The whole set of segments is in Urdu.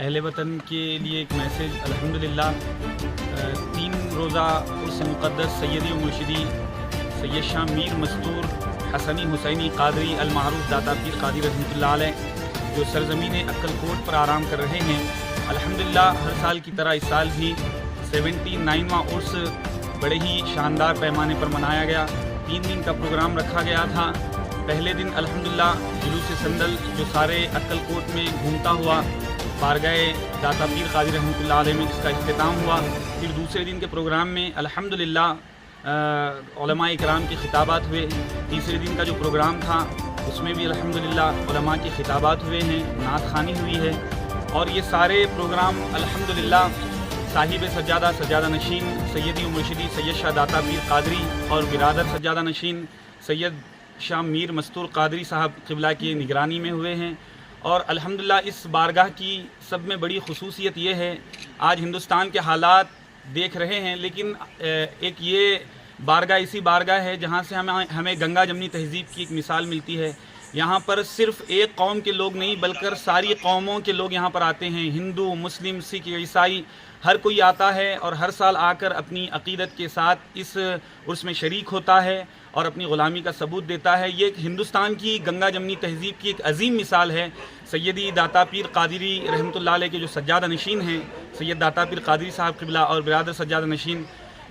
اہل وطن کے لیے ایک میسیج الحمدللہ تین روزہ اس مقدس سیدی و مرشدی سید شاہ میر مستور حسنی حسینی قادری المعروف داتا پیر قادری رحمۃ اللہ علیہ جو سرزمین عقل کوٹ پر آرام کر رہے ہیں۔ الحمدللہ، ہر سال کی طرح اس سال بھی سیونٹی نائنواں عرص بڑے ہی شاندار پیمانے پر منایا گیا۔ تین دن کا پروگرام رکھا گیا تھا۔ پہلے دن الحمدللہ جلوس سندل جو سارے عقل کوٹ میں گھومتا ہوا بارگاہ داتا پیر قاضی رحمۃ اللہ علیہ میں جس کا اختتام ہوا۔ پھر دوسرے دن کے پروگرام میں الحمد علماء اکرام کے خطابات ہوئے۔ تیسرے دن کا جو پروگرام تھا، اس میں بھی الحمد علماء کے خطابات ہوئے ہیں، نعت خانی ہوئی ہے۔ اور یہ سارے پروگرام الحمد صاحب سجادہ سجادہ نشین، سیدی مرشدی سید شاہ داتا پیر قادری اور برادر سجادہ نشین، سید شاہ میر مستور قادری صاحب قبلہ کی نگرانی میں ہوئے ہیں۔ اور الحمدللہ اس بارگاہ کی سب میں بڑی خصوصیت یہ ہے، آج ہندوستان کے حالات دیکھ رہے ہیں، لیکن ایک یہ بارگاہ اسی بارگاہ ہے جہاں سے ہمیں ہمیں گنگا جمنی تہذیب کی ایک مثال ملتی ہے۔ یہاں پر صرف ایک قوم کے لوگ نہیں، بلکہ ساری قوموں کے لوگ یہاں پر آتے ہیں، ہندو، مسلم، سکھ، عیسائی ہر کوئی آتا ہے اور ہر سال آ کر اپنی عقیدت کے ساتھ اس عرس میں شریک ہوتا ہے اور اپنی غلامی کا ثبوت دیتا ہے۔ یہ ایک ہندوستان کی گنگا جمنی تہذیب کی ایک عظیم مثال ہے۔ سیدی داتا پیر قادری رحمۃ اللہ علیہ کے جو سجادہ نشین ہیں، سید داتا پیر قادری صاحب قبلہ اور برادر سجادہ نشین،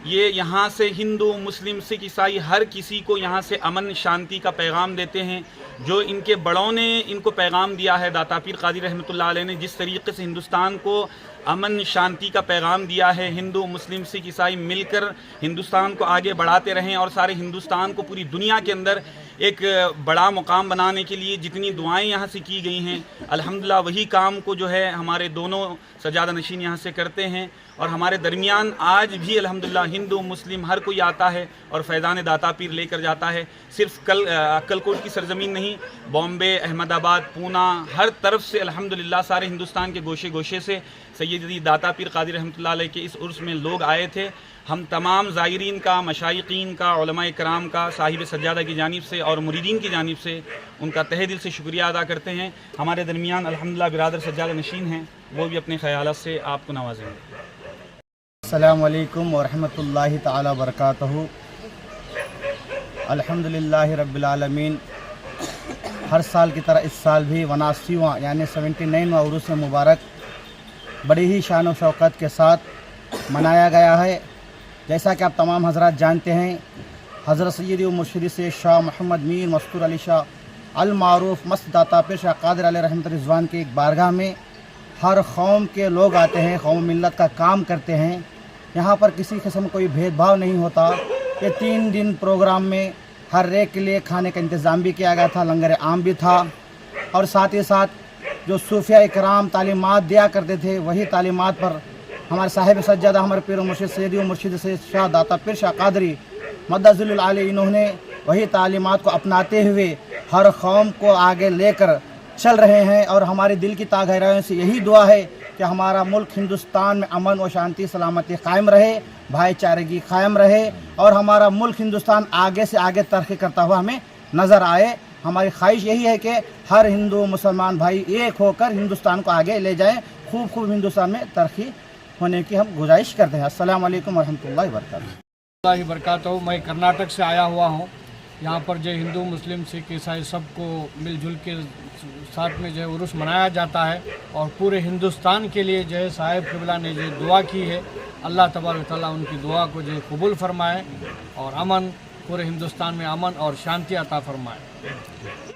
یہ یہاں سے ہندو، مسلم، سکھ، عیسائی ہر کسی کو یہاں سے امن، شانتی کا پیغام دیتے ہیں۔ جو ان کے بڑوں نے ان کو پیغام دیا ہے، داتا پیر قادری رحمۃ اللہ علیہ نے جس طریقے سے ہندوستان کو امن شانتی کا پیغام دیا ہے۔ ہندو، مسلم، سکھ، عیسائی مل کر ہندوستان کو آگے بڑھاتے رہیں اور سارے ہندوستان کو پوری دنیا کے اندر ایک بڑا مقام بنانے کے لیے جتنی دعائیں یہاں سے کی گئی ہیں۔ الحمدللہ، وہی کام کو جو ہے ہمارے دونوں سجادہ نشین یہاں سے کرتے ہیں اور ہمارے درمیان آج بھی الحمدللہ ہندو، مسلم، ہر کوئی آتا ہے اور فیضان داتا پیر لے کر جاتا ہے۔ صرف کل اکل کوٹ کی سرزمین نہیں، بامبے، احمد آباد، پونا، ہر طرف سے الحمدللہ سارے ہندوستان کے گوشے گوشے سے سیدی داتا پیر قادر رحمۃ اللہ علیہ کے اس عرس میں لوگ آئے تھے۔ ہم تمام زائرین کا، مشائقین کا، علماء کرام کا، صاحب سجادہ کی جانب سے اور مریدین کی جانب سے ان کا تہ دل سے شکریہ ادا کرتے ہیں۔ ہمارے درمیان الحمدللہ برادر سجادہ نشین ہیں۔ وہ بھی اپنے خیالات سے آپ کو نوازیں گے۔ السلام علیکم ورحمۃ اللہ تعالی وبرکاتہ۔ الحمد للہ رب العالمین۔ ہر سال کی طرح اس سال بھی وناسیواں یعنی سیونٹی نائنواں عروس مبارک۔ بڑی ہی شان و شوکت کے ساتھ منایا گیا ہے۔ جیسا کہ آپ تمام حضرات جانتے ہیں، حضرت سید و مرشد سے شاہ محمد میر مستور علی شاہ المعروف مست داتا پیر شاہ قادر علیہ رحمۃ رضوان کی ایک بارگاہ میں ہر قوم کے لوگ آتے ہیں، قوم ملت کا کام کرتے ہیں۔ یہاں پر کسی قسم کوئی بھید بھاؤ نہیں ہوتا۔ یہ تین دن پروگرام میں ہر ایک کے لیے کھانے کا انتظام بھی کیا گیا تھا، لنگر عام بھی تھا۔ اور ساتھ ہی ساتھ جو صوفیہ اکرام تعلیمات دیا کرتے تھے، وہی تعلیمات پر ہمارے صاحب سجادہ، ہمارے پیر و مرشد سیدی و مرشد سے شاہ داتا پیر شاہ قادری مدض العلی انہوں نے وہی تعلیمات کو اپناتے ہوئے ہر قوم کو آگے لے کر چل رہے ہیں۔ اور ہمارے دل کی تاغیروں سے یہی دعا ہے کہ ہمارا ملک ہندوستان میں امن و شانتی، سلامتی قائم رہے، بھائی چارگی قائم رہے اور ہمارا ملک ہندوستان آگے سے آگے ترقی کرتا ہوا ہمیں نظر آئے۔ ہماری خواہش یہی ہے کہ ہر ہندو مسلمان بھائی ایک ہو کر ہندوستان کو آگے لے جائیں خوب خوب ہندوستان میں ترقی ہونے کی ہم گزارش کرتے ہیں۔ السلام علیکم ورحمۃ اللہ وبرکاتہ۔ اللہ برکاتہ میں کرناٹک سے آیا ہوا ہوں۔ یہاں پر جو ہندو، مسلم، سکھ، عیسائی سب کو مل جل کے ساتھ میں جو ہے عرس منایا جاتا ہے اور پورے ہندوستان کے لیے جو ہے صاحب قبلہ نے جو دعا کی ہے، اللہ تبارک تعالیٰ ان کی دعا کو جو ہے قبول فرمائے اور امن پورے ہندوستان میں امن اور شانتی عطا فرمائے۔